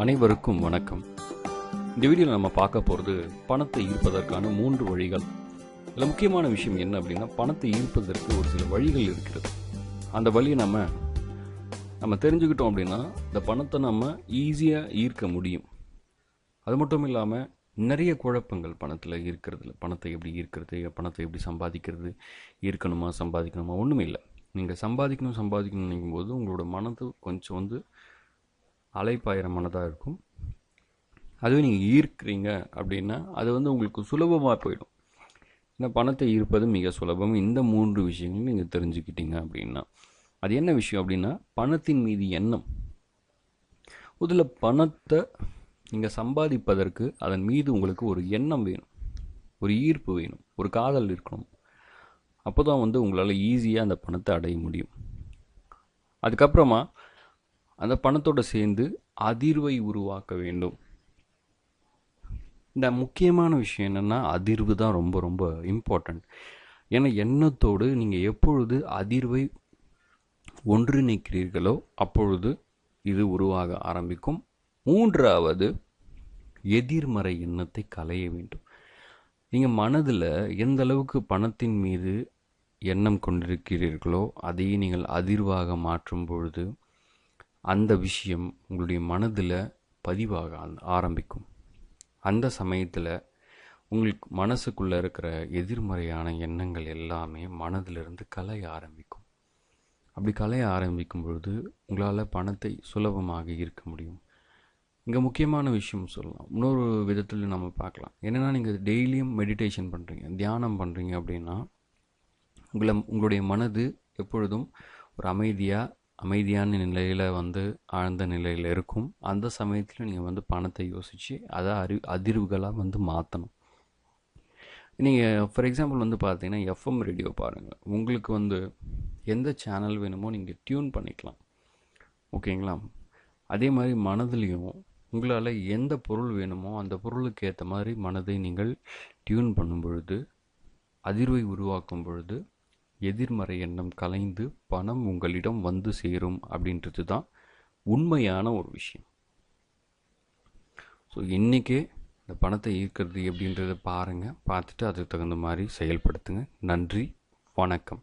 அனைவருக்கும் வணக்கம். இந்த வீடியோவில் நம்ம பார்க்க போகிறது பணத்தை ஈர்ப்பதற்கான மூன்று வழிகள். இதில் முக்கியமான விஷயம் என்ன அப்படின்னா பணத்தை ஈர்ப்பதற்கு ஒரு சில வழிகள் இருக்கிறது. அந்த வழியை நம்ம நம்ம தெரிஞ்சுக்கிட்டோம் அப்படின்னா இந்த பணத்தை நம்ம ஈஸியாக ஈர்க்க முடியும். அது மட்டும் இல்லாமல் நிறைய குழப்பங்கள் பணத்தில் இருக்கிறதுல பணத்தை எப்படி ஈர்க்கிறது பணத்தை எப்படி சம்பாதிக்கிறது ஈர்க்கணுமா சம்பாதிக்கணுமா ஒன்றுமே இல்லை. நீங்கள் சம்பாதிக்கணும் சம்பாதிக்கணும் நினைக்கும் போது உங்களோட மனது கொஞ்சம் வந்து அலைப்பாயிரமானதாக இருக்கும். அதுவே நீங்கள் ஈர்க்கிறீங்க அப்படின்னா அது வந்து உங்களுக்கு சுலபமாக போயிடும். ஏன்னா பணத்தை ஈர்ப்பது மிக சுலபம். இந்த மூன்று விஷயங்களும் நீங்கள் தெரிஞ்சுக்கிட்டீங்க அப்படின்னா. அது என்ன விஷயம் அப்படின்னா பணத்தின் மீது எண்ணம். முதல்ல பணத்தை நீங்கள் சம்பாதிப்பதற்கு அதன் மீது உங்களுக்கு ஒரு எண்ணம் வேணும். ஒரு ஈர்ப்பு வேணும். ஒரு காதல் இருக்கணும். அப்போ தான் வந்து உங்களால் ஈஸியாக அந்த பணத்தை அடைய முடியும். அதுக்கப்புறமா அந்த பணத்தோட சேர்ந்து அதிர்வை உருவாக்க வேண்டும். இந்த முக்கியமான விஷயம் என்னென்னா அதிர்வு தான் ரொம்ப ரொம்ப இம்பார்ட்டண்ட் ஏன்னா எண்ணத்தோடு நீங்கள் எப்பொழுது அதிர்வை ஒன்றிணைக்கிறீர்களோ அப்பொழுது இது உருவாக ஆரம்பிக்கும். மூன்றாவது எதிர்மறை எண்ணத்தை களைய வேண்டும். நீங்கள் மனதில் எந்த அளவுக்கு பணத்தின் மீது எண்ணம் கொண்டிருக்கிறீர்களோ அதையே நீங்கள் அதிர்வாக மாற்றும் பொழுது அந்த விஷயம் உங்களுடைய மனதில் பதிவாக ஆரம்பிக்கும். அந்த சமயத்தில் உங்களுக்கு மனசுக்குள்ளே இருக்கிற எதிர்மறையான எண்ணங்கள் எல்லாமே மனதிலிருந்து கலைய ஆரம்பிக்கும். அப்படி கலைய ஆரம்பிக்கும் பொழுது உங்களால் பணத்தை சுலபமாக ஈர்க்க முடியும். இங்கே முக்கியமான விஷயம் சொல்லலாம். இன்னொரு விதத்தில் நம்ம பார்க்கலாம். என்னென்னா நீங்கள் டெய்லியும் மெடிடேஷன் பண்ணுறீங்க தியானம் பண்ணுறீங்க அப்படின்னா உங்களை உங்களுடைய மனது எப்பொழுதும் ஒரு அமைதியாக அமைதியான நிலையில் வந்து ஆழ்ந்த நிலையில் இருக்கும். அந்த சமயத்தில் நீங்கள் வந்து பணத்தை யோசித்து அதை அறி அதிர்வுகளாக வந்து மாற்றணும் நீங்கள் ஃபார் எக்ஸாம்பிள் வந்து பார்த்தீங்கன்னா எஃப்எம் ரேடியோ பாருங்கள் உங்களுக்கு வந்து எந்த சேனல் வேணுமோ நீங்கள் டியூன் பண்ணிக்கலாம். ஓகேங்களா? அதே மாதிரி மனதிலையும் உங்களால் எந்த பொருள் வேணுமோ அந்த பொருளுக்கு ஏற்ற மாதிரி மனதை நீங்கள் டியூன் பண்ணும் பொழுது அதிர்வை உருவாக்கும் பொழுது எதிர்மறை எண்ணம் கலைந்து பணம் உங்களிடம் வந்து சேரும் அப்படின்றது தான் உண்மையான ஒரு விஷயம். ஸோ இன்றைக்கே இந்த பணத்தை ஈர்க்கிறது எப்படின்றத பாருங்கள் பார்த்துட்டு அதுக்கு தகுந்த மாதிரி செயல்படுத்துங்க. நன்றி. வணக்கம்.